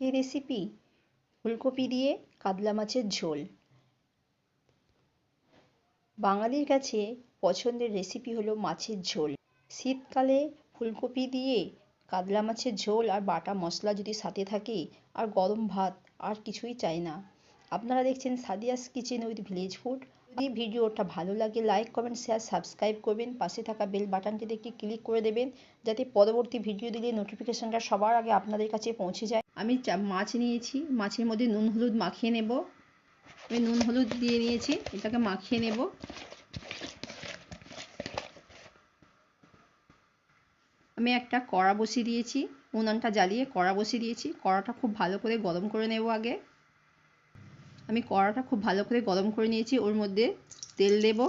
এই রেসিপি ফুলকপি দিয়ে কাতলা মাছের ঝোল। বাঙালির কাছে পছন্দের রেসিপি হলো মাছের ঝোল। শীতকালে ফুলকপি দিয়ে কাতলা মাছের ঝোল আর বাটা মশলা যদি সাথে থাকে, আর গরম ভাত, আর কিছুই চাই না। আপনারা দেখছেন Sadia's kitchen with village food. যদি ভিডিওটা ভালো লাগে লাইক কমেন্ট শেয়ার সাবস্ক্রাইব করবেন। পাশে থাকা বেল বাটনটিতে একটি ক্লিক করে দেবেন, যাতে পরবর্তী ভিডিও দিলে নোটিফিকেশনটা সবার আগে আপনাদের কাছে পৌঁছে যায়। আমি মাছ নিয়েছি। মাছের মধ্যে নুন হলুদ মাখিয়ে নেব। আমি নুন হলুদ দিয়ে নিয়েছি, এটাকে মাখিয়ে নেব। আমি একটা কড়া বসিয়ে দিয়েছি। উনানটা জ্বালিয়ে কড়া বসিয়ে দিয়েছি। কড়াটা খুব ভালো করে গরম করে নেব আগে। আমি কড়াটা খুব ভালো করে গরম করে নিয়েছি। ওর মধ্যে তেল দেব।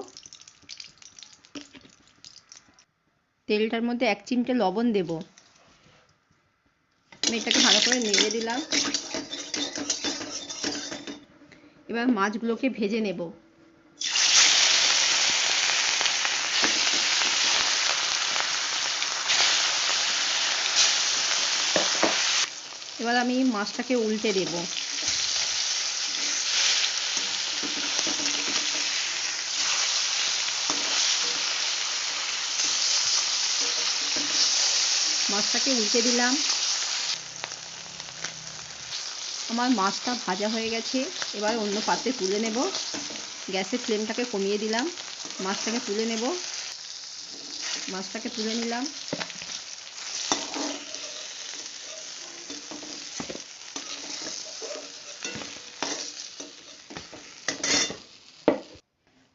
তেলটার মধ্যে এক চিমটে লবণ দেব। আমি এটাকে ভালো করে নেড়ে দিলাম। এবার মাছগুলোকে ভেজে নেব। এবার আমি মাছটাকে উল্টে দেব। মাছটাকে উল্টে দিলাম। আমার মাছটা ভাজা হয়ে গেছে। এবার অন্য পাত্রে তুলে নেব। গ্যাসের ফ্লেমটাকে কমিয়ে দিলাম। মাছটাকে তুলে নেব। মাছটাকে তুলে নিলাম।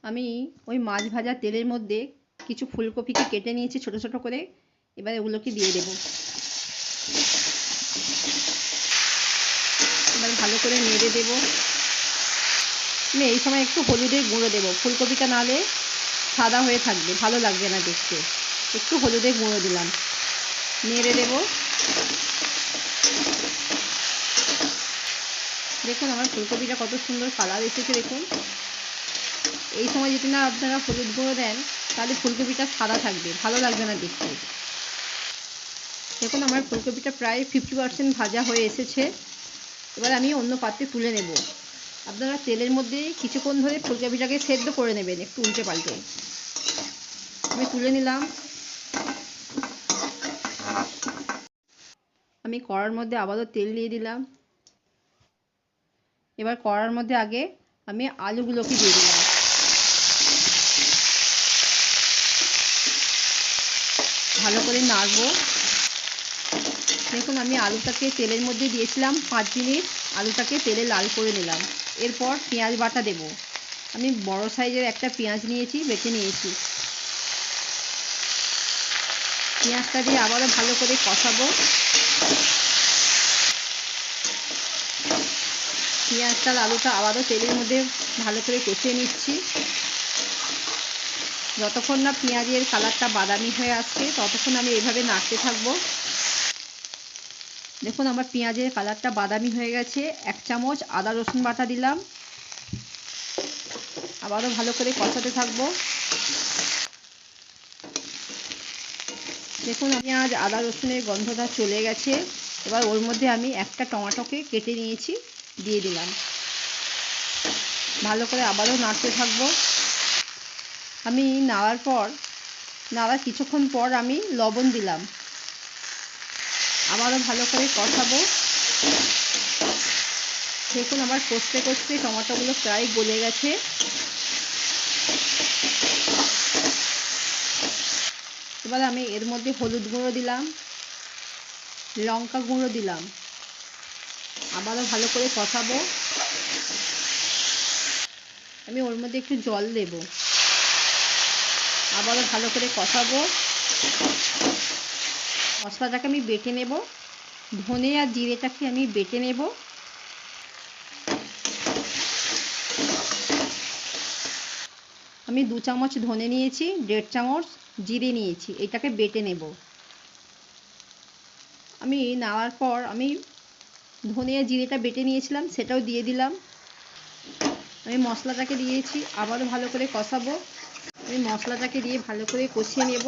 আমি ওই মাছ ভাজা তেলের মধ্যে কিছু ফুলকপিকে কেটে নিয়েছি ছোট ছোট করে। এবার ওগুলোকে দিয়ে দেব। এবার ভালো করে নেড়ে দেব। আমি এই সময় একটু হলুদের গুঁড়ো দেবো। ফুলকপিটা নালে সাদা হয়ে থাকবে, ভালো লাগবে না দেখতে। একটু হলুদের গুঁড়ো দিলাম। নেড়ে দেব। দেখুন আমার ফুলকপিটা কত সুন্দর কালার এসেছে দেখুন। এই সময় যদি না আপনারা হলুদ গুঁড়ো দেন, তাহলে ফুলকপিটা সাদা থাকবে, ভালো লাগবে না দেখতে। দেখুন, আমার ফুলকপিটা প্রায় ফিফটি পার্সেন্ট ভাজা হয়ে এসেছে। এবার আমি অন্য পাত্রে তুলে নেব। আপনারা তেলের মধ্যে কিছুক্ষণ ধরে ফুলকপিটাকে সেদ্ধ করে নেবেন, একটু উল্টে পাল্টে। আমি তুলে নিলাম। আমি কড়ার মধ্যে আবারও তেল দিয়ে দিলাম। এবার কড়ার মধ্যে আগে আমি আলুগুলোকে দিয়ে দিলাম। ভালো করে নাড়বো। দেখুন আমি আলুটাকে তেলের মধ্যে দিয়েছিলাম পাঁচ মিনিট। আলুটাকে তেলে লাল করে নিলাম। এরপর পেঁয়াজ বাটা দেব। আমি বড় সাইজের একটা পেঁয়াজ নিয়েছি বেছে নিয়েছি। পেঁয়াজটা দিয়ে আবারও ভালো করে কষাবো। পেঁয়াজটা আলুটা আবারও তেলের মধ্যে ভালো করে কষিয়ে নিচ্ছি। যতক্ষণ না পেঁয়াজের কালারটা বাদামি হয়ে আসছে, ততক্ষণ আমি এভাবে নাড়তে থাকব। দেখুন আমার পেঁয়াজের কালারটা বাদামি হয়ে গেছে। এক চামচ আদা রসুন বাটা দিলাম। আবারও ভালো করে কষাতে থাকব। দেখুন পেঁয়াজ আদা রসুনের গন্ধটা চলে গেছে। এবার ওর মধ্যে আমি একটা টমাটোকে কেটে নিয়েছি, দিয়ে দিলাম। ভালো করে আবারও নাড়তে থাকব। আমি নাড়ার পর, নাড়ার কিছুক্ষণ পর আমি লবণ দিলাম। আবারও ভালো করে কষাবো। দেখুন আমার কষতে কষতে টমাটোগুলো প্রায় গলে গেছে। এবার আমি এর মধ্যে হলুদ গুঁড়ো দিলাম, লঙ্কা গুঁড়ো দিলাম। আবারও ভালো করে কষাবো। আমি ওর মধ্যে একটু জল দেব। আবারও ভালো করে কষাবো। মশলাটাকে আমি বেটে নেব, ধনে আর জিরেটাকে আমি বেটে নেব। আমি দু চামচ ধনে নিয়েছি, দেড় চামচ জিরে নিয়েছি, এটাকে বেটে নেব। আমি নেওয়ার পর আমি ধনে আর জিরেটা বেটে নিয়েছিলাম, সেটাও দিয়ে দিলাম। আমি মশলাটাকে দিয়েছি, আবারও ভালো করে কষাবো। আমি মশলাটাকে দিয়ে ভালো করে কষিয়ে নেব।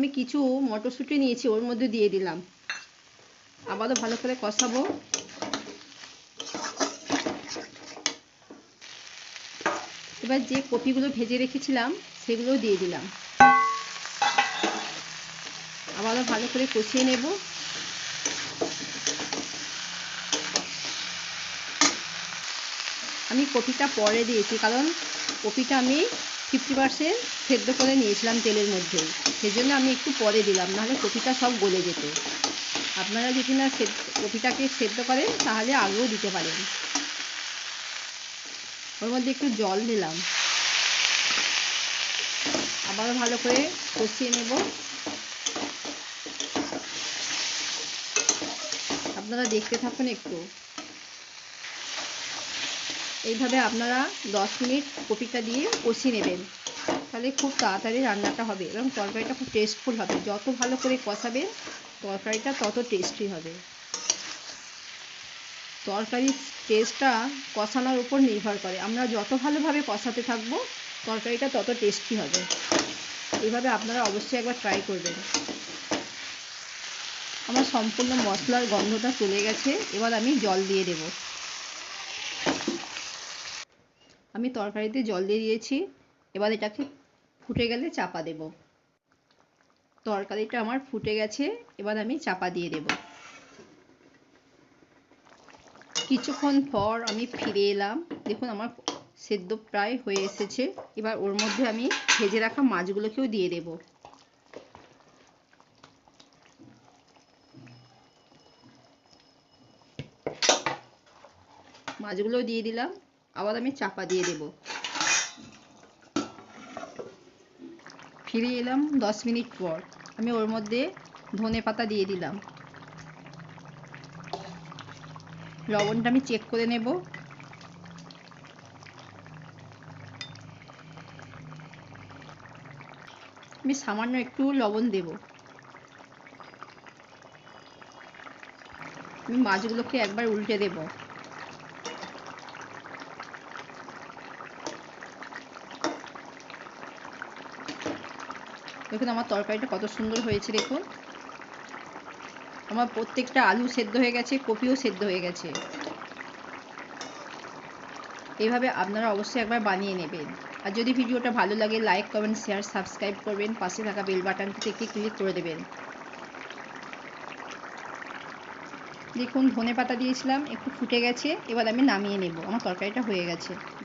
আমি কিছু মটরশুঁটি নিয়েছি, ওর মধ্যে দিয়ে দিলাম। আবারও ভালো করে কষাবো। এবার যে কপিগুলো ভেজে রেখেছিলাম, সেগুলোও দিয়ে দিলাম। আবারও ভালো করে কষিয়ে নেব। আমি কপিটা পরে দিয়েছি, কারণ কপিটা আমি ফিফটি পার্সেন্ট সেদ্ধ করে নিয়েছিলাম তেলের মধ্যে সেজন্য আমি একটু পরে দিলাম, নাহলে কপিটা সব গলে যেত। আপনারা যদি না কপিটাকে সেদ্ধ করেন, তাহলে আগেও দিতে পারেন। ওর মধ্যে একটু জল দিলাম। আবারও ভালো করে কষিয়ে নেব। আপনারা দেখতে থাকুন একটু। এইভাবে আপনারা দশ মিনিট কপিটা দিয়ে কষিয়ে নেবেন। তাহলে খুব তাড়াতাড়ি রান্নাটা হবে এবং তরকারিটা খুব টেস্টফুল হবে। যত ভালো করে কষাবেন, তরকারিটা তত টেস্টি হবে। তরকারির টেস্টটা কষানোর উপর নির্ভর করে। আমরা যত ভালোভাবে কষাতে থাকব, তরকারিটা তত টেস্টি হবে। এইভাবে আপনারা অবশ্যই একবার ট্রাই করবেন। আমার সম্পূর্ণ মশলার গন্ধটা চলে গেছে। এবার আমি জল দিয়ে দেব। আমি তরকারিতে জল দিয়ে দিয়েছি। এবার এটাকে ফুটে গেলে চাপা দেব। তরকারিটা আমার ফুটে গেছে, এবার আমি চাপা দিয়ে দেব। কিছুক্ষণ পর আমি ফিরে এলাম। দেখুন, আমার সেদ্ধ প্রায় হয়ে এসেছে। এবার ওর মধ্যে আমি ভেজে রাখা মাছগুলোকেও দিয়ে দেব। মাছগুলো দিয়ে দিলাম। আবার আমি চাপা দিয়ে দেব। ফিরে এলাম দশ মিনিট পর। আমি ওর মধ্যে ধনে পাতা দিয়ে দিলাম। লবণটা আমি চেক করে নেব। আমি সামান্য একটু লবণ দেব। আমি মাছগুলোকে একবার উল্টে দেব। দেখুন আমার তরকারিটা কত সুন্দর হয়েছে, দেখুন। আমার প্রত্যেকটা আলু সেদ্ধ হয়ে গেছে, কপিও সেদ্ধ হয়ে গেছে। এইভাবে আপনারা অবশ্যই একবার বানিয়ে নেবেন। আর যদি ভিডিওটা ভালো লাগে লাইক কমেন্ট শেয়ার সাবস্ক্রাইব করবেন। পাশে থাকা বেল বাটনটিতে একটি ক্লিক করে দেবেন। দেখুন ধনে পাতা দিয়েছিলাম, একটু ফুটে গেছে, এবার আমি নামিয়ে নেব। আমার তরকারিটা হয়ে গেছে।